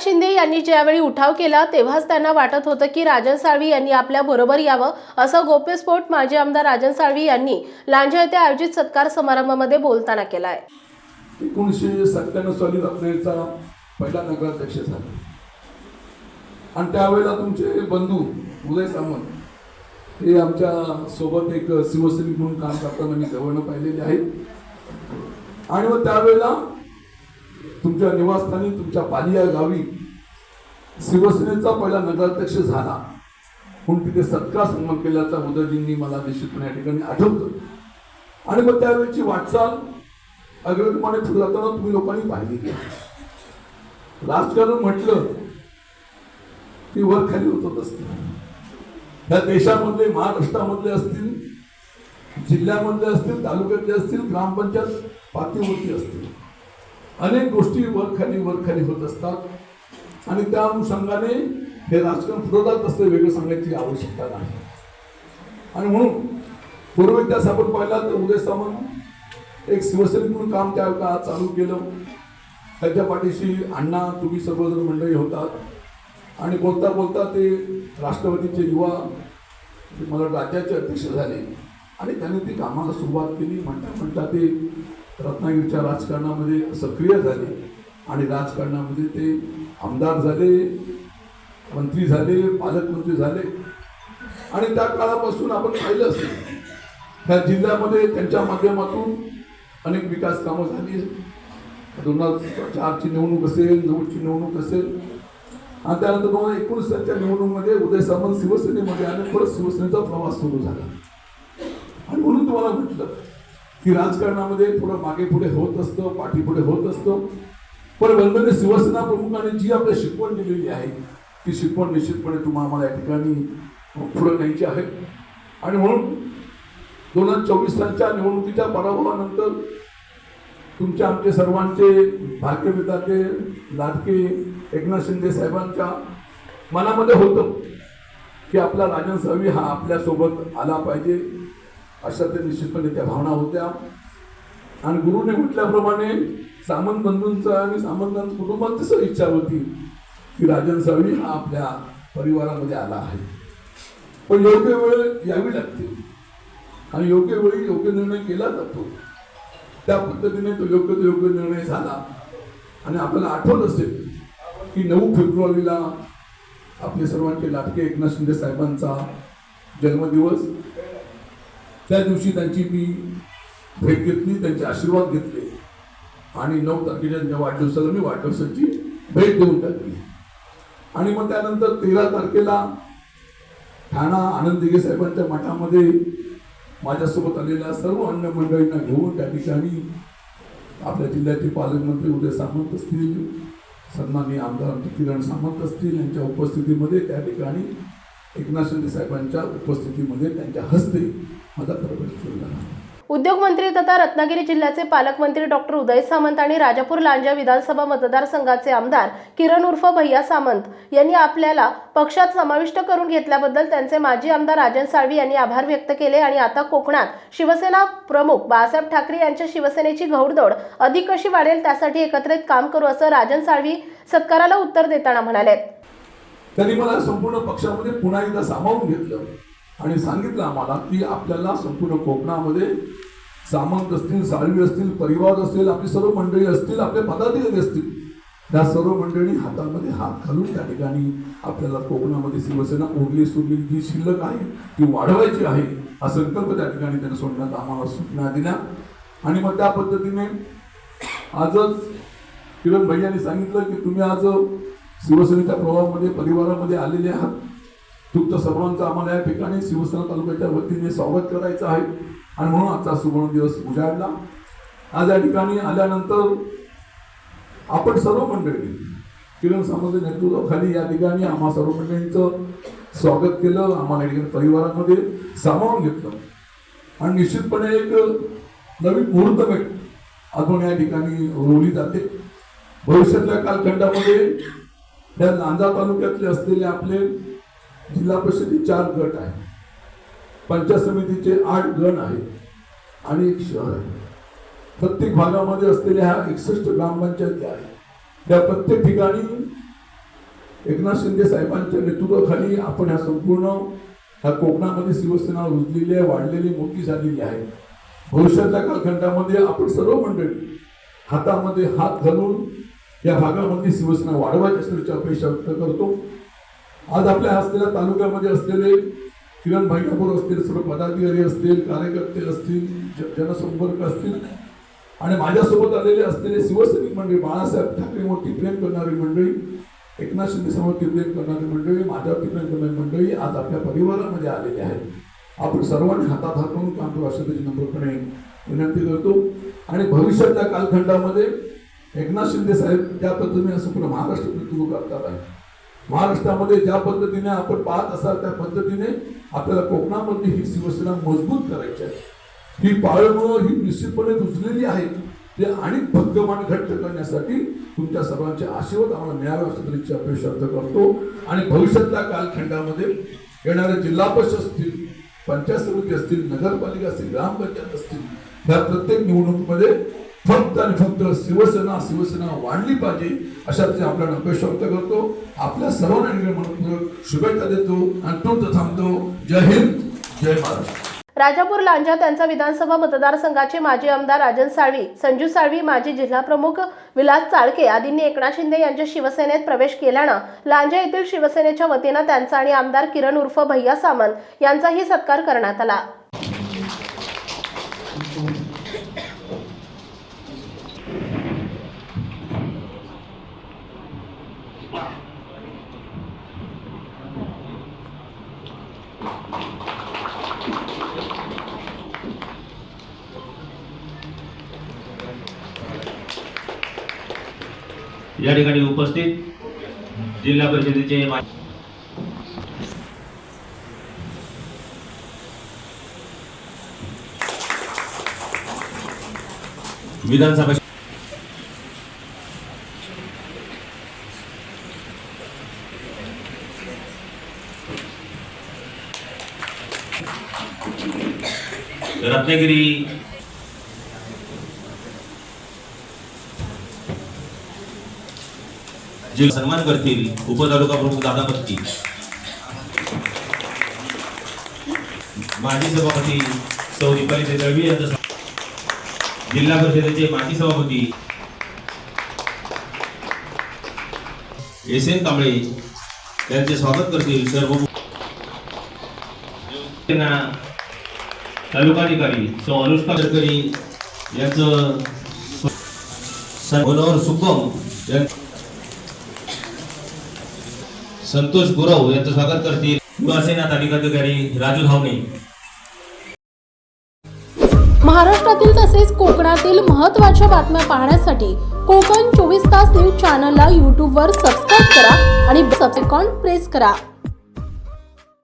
एकनाथ शिंदे यांनी ज्यावेळी उठाव केला तेव्हाच त्यांना वाटत होतं की राजन साळवी यांनी आपल्या बरोबर यावं असं गोप्यस्फोट माजी आमदार राजन साळवी यांनी लांजा येथे आयोजित सत्कार समारंभामध्ये बोलताना केला आहे एकोणीसशे सत्त्याण्णव साली रत्नागिरीचा पहिला नगराध्यक्ष झाला. आणि त्यावेळेला तुमचे बंधू उदय सामंत हे आमच्यासोबत एक शिवसैनिक म्हणून काम करताना मी जवळनं पाहिलेले आहेत. आणि मग त्यावेळेला तुमच्या निवासस्थानी तुमच्या पालिया गावी शिवसेनेचा पहिला नगराध्यक्ष झाला. म्हणून तिथे सत्कार सन्मान केल्याचा उदयजींनी मला निश्चितपणे या ठिकाणी आठवतं. आणि मग त्यावेळेची वाटचाल अग्रगमाने पुढे जाताना तुम्ही लोकांनी पाहिली. राजकारण म्हटलं की वर खाली होतच असते. या देशामधले महाराष्ट्रामधले असतील जिल्ह्यामधले असतील तालुक्यातले असतील ग्रामपंचायत पातळीवरती असतील. अनेक गोष्टी वरखाली वरखाली होत असतात. आणि त्या अनुषंगाने हे राजकारण पुढे जात असते वेगळं सांगण्याची आवश्यकता नाही. आणि म्हणून पूर्व इतिहास आपण पाहिला तर उदय सामंत एक शिवसैनिक म्हणून काम त्या काळात चालू केलं. त्याच्या पाठीशी अण्णा तुम्ही सर्वजण मंडळी होतात. आणि बोलता बोलता ते राष्ट्रवादीचे युवा मला राज्याचे अध्यक्ष झाले. आणि त्यांनी ती कामाला सुरुवात केली. म्हणता म्हणता ते रत्नागिरीच्या राजकारणामध्ये सक्रिय झाले आणि राजकारणामध्ये ते आमदार झाले मंत्री झाले पालकमंत्री झाले. आणि त्या काळापासून आपण पाहिलं असेल ह्या जिल्ह्यामध्ये त्यांच्या माध्यमातून अनेक विकास कामं झाली. दोन हजार चारची निवडणूक असेल नऊची निवडणूक असेल. आणि त्यानंतर दोन हजार एकोणीसच्या निवडणूकमध्ये उदय सामंत शिवसेनेमध्ये आणि परत शिवसेनेचा प्रवास सुरू झाला. तुम्हाला म्हटलं की राजकारणामध्ये थोडं मागे पुढे होत असतं पाठीपुढे होत असतं. पण वंदने शिवसेना प्रमुखाने जी आपल्याला शिकवण दिलेली आहे ती शिकवण निश्चितपणे तुम्हाला आम्हाला या ठिकाणी पुढे न्यायची आहे. आणि म्हणून दोन हजार चोवीस सालच्या निवडणुकीच्या पराभवानंतर तुमच्या आमचे सर्वांचे भारतीय विद्यार्थी लाडके एकनाथ शिंदे साहेबांच्या मनामध्ये होतं की आपला राजन सावी हा आपल्यासोबत आला पाहिजे. अशा ते निश्चितपणे त्या भावना होत्या. आणि गुरुने म्हटल्याप्रमाणे सामंत बंधूंचा आणि सामंतांचं कुटुंबांची तसं इच्छा होती की राजन साळवी हा आपल्या परिवारामध्ये आला आहे. पण योग्य वेळ यावी लागते. आणि योग्य वेळी योग्य निर्णय केला जातो. त्या पद्धतीने तो योग्य तो योग्य निर्णय झाला. आणि आपल्याला आठवत असेल की नऊ फेब्रुवारीला आपले सर्वांचे लाटके एकनाथ शिंदे साहेबांचा जन्मदिवस त्या दिवशी त्यांची मी भेट घेतली त्यांचे आशीर्वाद घेतले. आणि नऊ तारखेच्या त्यांच्या वाढदिवसाला मी वाढदिवसाची भेट देऊन टाकली. आणि मग त्यानंतर तेरा तारखेला ठाणा आनंद दिघे साहेबांच्या मठामध्ये माझ्यासोबत आलेल्या सर्व अन्य मंडळींना घेऊन त्या ठिकाणी आपल्या जिल्ह्याचे पालकमंत्री उदय सामंत असतील सन्माननीय आमदार किरण सामंत असतील यांच्या उपस्थितीमध्ये त्या ठिकाणी एकनाथ शिंदे साहेबांच्या उपस्थितीमध्ये त्यांच्या हस्ते माझा प्रवेश केला उद्योगमंत्री तथा रत्नागिरी जिल्ह्याचे पालकमंत्री डॉक्टर उदय सामंत आणि राजापूर लांजा विधानसभा मतदारसंघाचे आमदार किरण उर्फ भैया सामंत यांनी आपल्याला पक्षात समाविष्ट करून घेतल्याबद्दल त्यांचे माजी आमदार राजन साळवी यांनी आभार व्यक्त केले आणि आता कोकणात शिवसेना प्रमुख बाळासाहेब ठाकरे यांच्या शिवसेनेची घौडदौड अधिक कशी वाढेल त्यासाठी एकत्रित काम करू असं राजन साळवी सत्काराला उत्तर देताना म्हणाले त्यांनी मला संपूर्ण पक्षामध्ये पुन्हा एकदा सामावून घेतलं. आणि सांगितलं आम्हाला की आपल्याला संपूर्ण कोकणामध्ये सामंत असतील साळवी असतील परिवार असतील आपली सर्व मंडळी असतील आपले पदाधिकारी असतील त्या सर्व मंडळी हातामध्ये हात घालून त्या ठिकाणी आपल्याला कोकणामध्ये शिवसेना उरली सुरली जी शिल्लक आहे ती वाढवायची आहे हा संकल्प त्या ठिकाणी त्यांनी सोडण्यात आम्हाला सूचना दिल्या. आणि मग त्या पद्धतीने आजच किरण भैयांनी सांगितलं की तुम्ही आज शिवसेनेच्या प्रभावामध्ये परिवारामध्ये आलेले आहात. तुमचं सर्वांचं आम्हाला या ठिकाणी शिवसेना तालुक्याच्या वतीने स्वागत करायचं आहे. आणि म्हणून आजचा सुवर्ण दिवस उजाडला. आज या ठिकाणी आल्यानंतर आपण सर्व मंडळी किरण समाजाच्या नेतृत्वाखाली या ठिकाणी आम्हा सर्व मंडळींचं स्वागत केलं. आम्हाला या ठिकाणी परिवारामध्ये सामावून घेतलं. आणि निश्चितपणे एक नवीन मुहूर्त भेट आपण या ठिकाणी रोवली जाते. भविष्यातल्या कालखंडामध्ये त्या लांजा तालुक्यातले असलेले आपले जिल्हा परिषदे चार गट आहेत. पंचायत समितीचे आठ गण आहेत आणि एक शहर आहे. प्रत्येक भागामध्ये असलेल्या ह्या एकसष्ट ग्रामपंचायती आहेत. त्या प्रत्येक ठिकाणी एकनाथ शिंदे साहेबांच्या नेतृत्वाखाली आपण ह्या संपूर्ण ह्या कोकणामध्ये शिवसेना रुजलेली आहे वाढलेली मोठी झालेली आहे. भविष्यातल्या कालखंडामध्ये आपण सर्व मंडळी हातामध्ये हात घालून या भागामध्ये शिवसेना वाढवायची असल्याची अपेक्षा व्यक्त करतो. आज आपल्या असलेल्या तालुक्यामध्ये असलेले किरण भाईकापूर असतील सर्व पदाधिकारी असतील कार्यकर्ते असतील ज- जनसंपर्क असतील आणि माझ्यासोबत आलेले असलेले शिवसैनिक मंडळी बाळासाहेब ठाकरेवरती प्रेम करणारी मंडळी एकनाथ शिंदे समोरती प्रेम करणारी मंडळी माझ्यावरती प्रेम करणारी मंडळी आज आपल्या परिवारामध्ये आलेली आहेत. आपण सर्वांनी हातात हात करून काम करू अशा त्याची नम्रपणे विनंती करतो. आणि भविष्याच्या कालखंडामध्ये एकनाथ शिंदे साहेब ज्या पद्धतीने असं संपूर्ण महाराष्ट्र नेतृत्व करतात आहे. महाराष्ट्रामध्ये ज्या पद्धतीने आपण पाहत असाल त्या पद्धतीने आपल्याला कोकणामध्ये ही शिवसेना मजबूत करायची आहे. ही पाळमुळं ही निश्चितपणे रुजलेली आहे. ते आणि भक्कमान घट्ट करण्यासाठी तुमच्या सर्वांचे आशीर्वाद आम्हाला मिळावे असं तरीची अपेक्षा व्यक्त करतो. आणि भविष्यातल्या कालखंडामध्ये येणारे जिल्हा परिषद असतील पंचायत समिती असतील नगरपालिका असतील ग्रामपंचायत असतील ह्या प्रत्येक निवडणुकीमध्ये फक्त आणि फक्त शिवसेना शिवसेना वाढली पाहिजे अशाची आपल्याला अपेक्षा व्यक्त करतो. आपल्या सर्वांना म्हणून शुभेच्छा देतो आणि तुमचं थांबतो. जय हिंद जय महाराष्ट्र. राजापूर लांजा त्यांचा विधानसभा मतदारसंघाचे माजी आमदार राजन साळवी संजू साळवी माजी जिल्हा प्रमुख विलास चाळके आदींनी एकनाथ शिंदे यांच्या शिवसेनेत प्रवेश केल्यानं लांजा येथील शिवसेनेच्या वतीनं त्यांचा आणि आमदार किरण उर्फ भैया सामंत यांचाही सत्कार करण्यात आला. या ठिकाणी उपस्थित जिल्हा परिषदेचे विधानसभा रत्नागिरी जे सन्मान करतील उपतालुका प्रमुख दादा पत्ती माजी सभापती सौ दीपाली दळवी यांचा जिल्हा परिषदेचे माजी सभापती एस एन कांबळे यांचे स्वागत करतील सर्व त्यांना तालुकाधिकारी सौ अनुष्का गडकरी यांचं स- मनोहर सुगम संतोष गुरव यांचं स्वागत करतील. शिवसेना तालिकाधिकारी राजू धावणे महाराष्ट्रातील तसेच कोकणातील महत्त्वाच्या बातम्या पाहण्यासाठी कोकण चोवीस तास न्यूज चॅनलला यूट्यूबवर सबस्क्राईब करा आणि सबसेकॉन प्रेस करा.